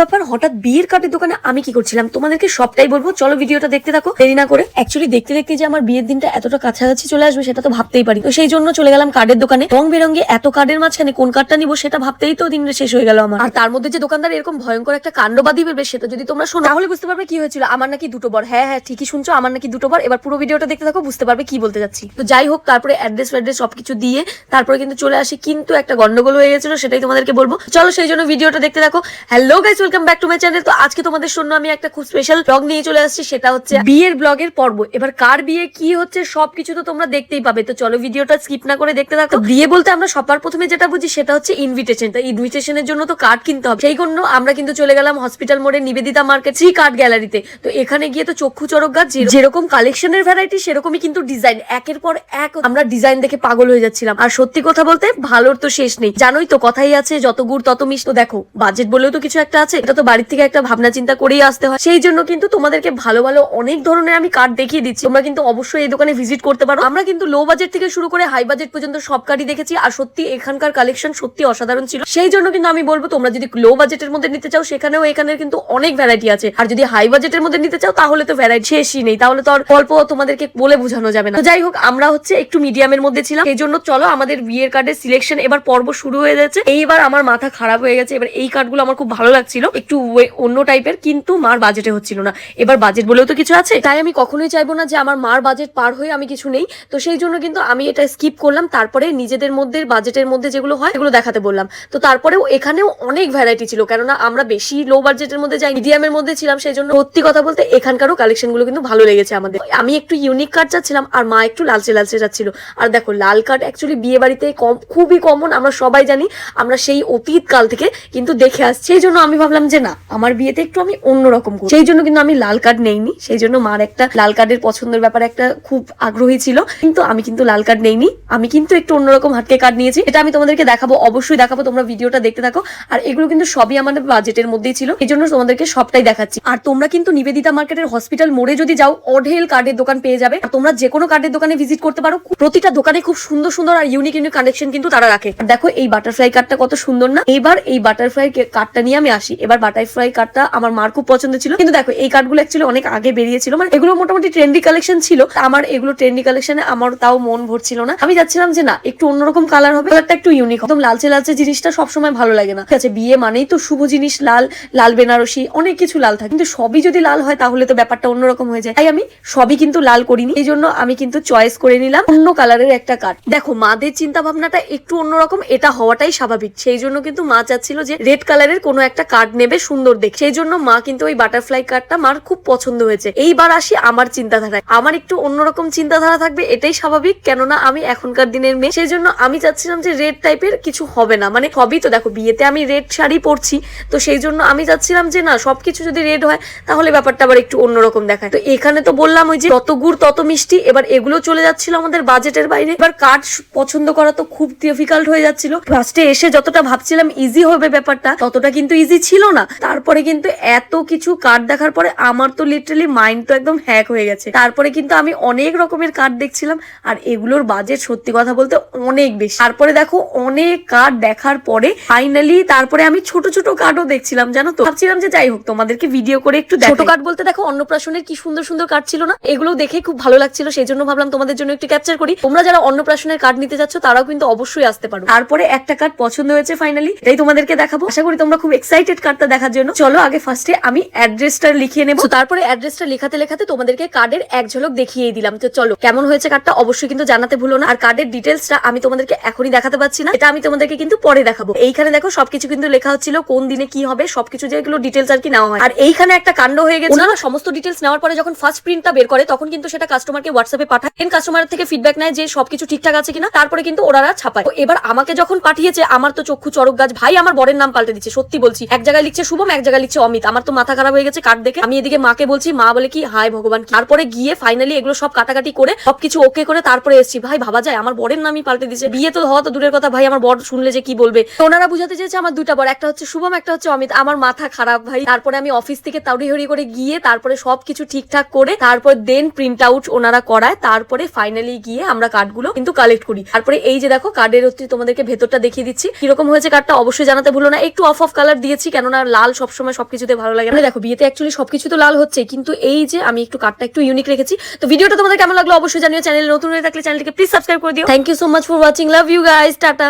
ব্যাপার, হঠাৎ বিয়ের কার্ডের দোকানে আমি কি করছিলাম? তোমাদেরকে সবটাই বলব। চলো ভিডিওটা দেখতে থাকো। দেরি না করে। অ্যাকচুয়ালি দেখতে দেখতে যে আমার বিয়ের দিনটা এতটা কাছাকাছি চলে আসবে, সেটা তো ভাবতেই পারি তো সেই জন্য চলে গেলাম কার্ডের দোকানে। রং বেরঙ্গে এত কার্ডের মাঝখানে কোন কার্ডটা নিবো, সেটা ভাবতেই তো দিনটা শেষ হয়ে গেল আমার। আর তার মধ্যে যে দোকানদার এরকম ভয়ঙ্কর একটা কাণ্ডবাদী বেরবে, সেটা যদি তোমরা শোনো, তাহলে বুঝতে পারবে কি হয়েছিল। আমার নাকি দুটো বার হ্যাঁ হ্যাঁ ঠিকই শুনছো, আমার নাকি দুটো বার। এবার পুরো ভিডিওটা দেখতে থাকো, বুঝতে পারবে কি বলতে যাচ্ছি। তো যাই হোক, তারপরে অ্যাড্রেস ফ্যাড্রেস সবকিছু দিয়ে তারপরে কিন্তু চলে আসি। কিন্তু একটা গন্ডগোল হয়ে গেছিল, সেটাই তোমাদেরকে বলব। চলো সেই জন্য ভিডিওটা দেখতে থাকো। Hello guys welcome back to my channel তো আজকে তোমাদের জন্য আমি একটা খুব স্পেশাল ব্লগ নিয়ে চলে আসছি, সেটা হচ্ছে বিয়ের ব্লগের পর্ব। এবার কার বিয়ে, কি হচ্ছে, সবকিছু তো তোমরা দেখতেই পাবে। তো চলো ভিডিওটা স্কিপ না করে দেখতে থাকো। বিয়ে বলতে আমরা সবার প্রথমে যেটা বুঝি, সেটা হচ্ছে ইনভিটেশন তো ইনভিটেশনের জন্য তো কার্ড কিনতে হবে। সেই জন্য আমরা কিন্তু চলে গেলাম হসপিটাল মোড়ে নিবেদিতা মার্কেট থ্রি কার্ড গ্যালারিতে তো। এখানে গিয়ে তো চক্ষু চরক গাছ যেরকম কালেকশনের ভ্যারাইটি সেরকমই কিন্তু ডিজাইন একের পর এক আমরা ডিজাইন দেখে পাগল হয়ে যাচ্ছিলাম। আর সত্যি কথা বলতে ভালোর তো শেষ নেই। জানোই তো কথাই আছে, যত গুড় তত মিষ্ট। দেখো বাজেট বলেও তো কিছু একটা আছে। এটা তো বাড়ির থেকে একটা ভাবনা চিন্তা করেই আসতে হয়। সেই জন্য কিন্তু তোমাদেরকে ভালো ভালো অনেক ধরনের আমি কার্ড দেখিয়ে দিচ্ছি। তোমরা কিন্তু অবশ্যই এই দোকানে ভিজিট করতে পারো। আমরা কিন্তু লো বাজেট থেকে শুরু করে হাই বাজেট পর্যন্ত সব কার্ডই দেখেছি। আর সত্যি এখানকার কালেকশন সত্যি অসাধারণ ছিল। সেই জন্য কিন্তু আমি বলব, তোমরা যদি লো বাজেটের মধ্যে নিতে চাও, সেখানেও এখানের কিন্তু অনেক ভ্যারাইটি আছে। আর যদি হাই বাজেটের মধ্যে নিতে চাও, তাহলে তো ভ্যারাইটি শেষই নেই। তাহলে তো আর গল্প তোমাদেরকে বলে বোঝানো যাবে না। তো যাই হোক, আমরা হচ্ছে একটু মিডিয়ামের মধ্যে ছিলাম। সেই জন্য চলো আমাদের বিয়ের কার্ডের সিলেকশন এবার পর্ব শুরু হয়ে যাচ্ছে। এইবার আমার মাথা খারাপ হয়ে গেছে। এবার এই কার্ডগুলো আমার খুব ভালো লাগছিল। একটু অন্য টাইপের কিন্তু মার বাজেটে হচ্ছিল না। এবার বাজেট বলেও তো কিছু আছে। তাই আমি কখনোই চাইব না যে আমার মার বাজেট পার হয়ে আমি কিছু নেই। তো সেই জন্য কিন্তু আমি এটা স্কিপ করলাম। তারপরে নিজেদের মধ্যে বাজেটের মধ্যে যেগুলো হয়, সেগুলো দেখাতে বললাম। তো তারপরেও এখানেও অনেক ভ্যারাইটি ছিল। কেননা আমরা বেশি লো বাজেটের মধ্যে যাই মিডিয়ামের মধ্যে ছিলাম, সেই জন্য সত্যি কথা বলতে এখানকারও কালেকশনগুলো কিন্তু ভালো লেগেছে আমাদের। আমি একটু ইউনিক কার্ড চাচ্ছিলাম, আর মা একটু লালচে লালচে যাচ্ছিল আর দেখো, লাল কার্ড অ্যাকচুয়ালি বিয়ে বাড়িতে কম, খুবই কমন আমরা সবাই জানি। আমরা সেই অতীত কাল থেকে কিন্তু দেখে আসছি। সেই জন্য আমি ভাবলাম যে না, আমার বিয়েতে একটু আমি অন্যরকম করি সেই জন্য কিন্তু আমি লাল কার্ড নেইনি। সেই জন্য মার একটা লাল কার্ডের পছন্দের ব্যাপারে একটা খুব আগ্রহী ছিল। কিন্তু আমি কিন্তু লাল কার্ড নেইনি। আমি কিন্তু একটু অন্যরকম হাটকে কার্ড নিয়েছি। এটা আমি তোমাদেরকে দেখাবো, অবশ্যই দেখাবো, তোমরা ভিডিওটা দেখতে থাকো। আর এগুলো কিন্তু সবই আমাদের বাজেটের মধ্যেই ছিল। এই জন্য তোমাদেরকে সবটাই দেখাচ্ছি। আর তোমরা কিন্তু নিবেদিতা মার্কেটের হসপিটাল মোড়ে যদি যাও, অঢেল কার্ডের দোকান পেয়ে যাবে। আর তোমরা যে কোনো কার্ডের দোকানে ভিজিট করতে পারো। প্রতিটা দোকানে খুব সুন্দর সুন্দর আর ইউনিক ইউনিক কানেকশন কিন্তু তারা রাখে। দেখো, এই বাটারফ্লাই কার্ডটা কত সুন্দর না? এবার এই বাটারফ্লাই কার্ডটা নিয়ে আমি আসি। এবার বাটারফ্লাই কার্ডটা আমার মার খুব পছন্দ ছিল। কিন্তু দেখো, এই কার্ডগুলো অ্যাকচুয়ালি অনেক আগে বেরিয়েছিল। মানে এগুলো মোটামুটি ট্রেন্ডি কালেকশন ছিল। আমার এগুলো ট্রেন্ডি কালেকশনে আমার তাও মন ভরছিল না। আমি যাচ্ছিলাম যে না, একটু অন্যরকম কালার হবে কালারটা একটু ইউনিক একদম লালচে লালচে জিনিসটা সবসময় ভালো লাগে না। ঠিক আছে, বিয়ে মানেই তো শুভ জিনিস, লাল লাল বেনারসি, অনেক কিছু লাল থাকে। কিন্তু সবই যদি লাল হয়, তাহলে তো ব্যাপারটা অন্যরকম হয়ে যায়। তাই আমি সবই কিন্তু লাল করিনি। এই জন্য আমি কিন্তু চয়েস করে নিলাম অন্য কালারের একটা কার্ড দেখো, মাদের চিন্তা ভাবনাটা একটু অন্যরকম। এটা হওয়াটাই স্বাভাবিক। সেই জন্য কিন্তু মা চাচ্ছিল যে রেড কালারের কোনো একটা কার্ড নেবে সুন্দর দেখ সেই জন্য মা কিন্তু ওই বাটারফ্লাই কার্ডটা মার খুব পছন্দ হয়েছে। এইবার আসি আমার চিন্তাধারায়। আমার একটু অন্যরকম চিন্তাধারা থাকবে, এটাই স্বাভাবিক। কেননা আমি এখনকার দিনের মেয়ে সেই জন্য আমি চাচ্ছিলাম যে রেড টাইপের কিছু হবে না। মানে সবই তো, দেখো, বিয়েতে আমি রেড শাড়ি পরছি, তো সেই জন্য আমি চাচ্ছিলাম যে না, সবকিছু যদি রেড হয়, তাহলে ব্যাপারটা আবার একটু অন্যরকম দেখায়। তো এখানে তো বললাম ওই যে তত গুড়, তত মিষ্টি, এবার এগুলো চলে যাচ্ছিল আমাদের বাজেটের বাইরে। এবার কার্ড পছন্দ করা তো খুব ডিফিকাল্ট হয়ে যাচ্ছিল। ফার্স্টে এসে যতটা ভাবছিলাম ইজি হবে ব্যাপারটা, ততটা কিন্তু ইজি ছিল না। তারপরে কিন্তু এত কিছু কার্ড দেখার পরে আমার তো লিটারালি মাইন্ড তো একদম হ্যাক হয়ে গেছে। তারপরে কিন্তু আমি অনেক রকমের কার্ড দেখছিলাম আর এগুলোর বাজেট সত্যি কথা বলতে অনেক বেশি। তারপরে দেখো অনেক কার্ড দেখার পরে ফাইনালি তারপরে আমি ছোট ছোট কার্ডও দেখছিলাম জানো তো? ভাবছিলাম যে যাই হোক তোমাদেরকে ভিডিও করে একটু ছোট কার্ড বলতে দেখো অন্নপ্রাশনের কি সুন্দর সুন্দর কার্ড ছিল না? এগুলো দেখে খুব ভালো লাগছিল সেই জন্য ভাবলাম তোমাদের জন্য একটু ক্যাপচার করি। তোমরা যারা অন্নপ্রাশনের কার্ড নিতে যাচ্ছ তারাও কিন্তু অবশ্যই আসতে পারো। তারপরে একটা কার্ড পছন্দ হয়েছে ফাইনালি এটাই তোমাদেরকে দেখাবো। আশা করি তোমরা খুব এক্সাইটেড কার্ডটা দেখার জন্য। চলো আগে ফার্স্টে আমি অ্যাড্রেসটা লিখিয়ে নেব। তারপরে অ্যাড্রেসটা লেখাতে লেখাতে তোমাদেরকে কার্ডের এক ঝলক দেখিয়ে দিলাম। তো চলো কেমন হয়েছে কার্ডটা অবশ্যই কিন্তু জানাতে ভুলো না। আর কার্ডের ডিটেলসটা আমি তোমাদেরকে এখনই দেখাতে পারছি না। এটা আমি তোমাদেরকে কিন্তু পরে দেখাবো। এইখানে দেখো সবকিছু কিন্তু লেখা হচ্ছিল কোন দিনে কি হবে সবকিছু যেগুলো ডিটেলস আর কি নেওয়া হয়। আর এইখানে একটা কাণ্ড হয়ে গেছে ওনারা সমস্ত ডিটেলস নেওয়ার পরে যখন ফার্স্ট প্রিন্টটা বের করে তখন কিন্তু সেটা কাস্টমারকে হোয়াটসঅ্যাপে পাঠায়। দেন কাস্টমার থেকে ফিডব্যাক নেয় যে সবকিছু ঠিকঠাক আছে কিনা। তারপরে কিন্তু ওনারা ছাপায়। এবার আমাকে যখন পাঠিয়েছে আমার তো চক্ষু চরক গাছ ভাই আমার বরের নাম পাল্টে দিচ্ছে সত্যি বলছি। এক জায়গায় লিখছে শুভম, এক জায়গায় লিখছে অমিত। আমার তো মাথা খারাপ হয়ে গেছে কার্ড দেখে। আমি এদিকে মাকে বলছি, মা বলে কি, হায় ভগবান। তারপরে গিয়ে ফাইনালি এগুলো সব কাটাকাটি করে সবকিছু ওকে করে তারপরে এসেছি। ভাই, ভাবা যায়, আমার বরের নামই পাল্টে দিচ্ছে বিয়ে তো হওয়া তো দূরের কথা। ভাই, আমার বর শুনলে যে কি বলবে? ওনারা বুঝাতে চেয়েছে আমার দুটা বর। একটা হচ্ছে শুভম, একটা হচ্ছে অমিত। আমার মাথা খারাপ, ভাই। তারপরে আমি অফিস থেকে তাড়িহড়ি করে গিয়ে তারপরে সবকিছু ঠিকঠাক করে তারপর দেন প্রিন্ট আউট ওনারা করায়। তারপরে ফাইনালি গিয়ে আমরা কার্ডগুলো কিন্তু কালেক্ট করি। তারপরে এই যে দেখো কার্ডের হচ্ছে তোমাদেরকে ভেতরটা দেখিয়ে দিচ্ছি। কীরকম হয়েছে কার্ডটা অবশ্যই জানাতে ভুলো না। একটু অফ অফ কালার দিয়েছি কেন না লাল সবসময় সবকিছুতে ভালো লাগে। মানে দেখো, বিয়েতে অ্যাকচুয়ালি সবকিছু তো লাল হচ্ছে কিন্তু এই যে আমি একটু কাটটা একটু ইউনিক রেখেছি। তো ভিডিওটা তোমাদের কেমন লাগল অবশ্যই জানিও, চ্যানেল নতুন হয়ে থাকলে চ্যানেলটিকে প্লিজ সাবস্ক্রাইব করে দিও। Thank you so much for watching love you guys tata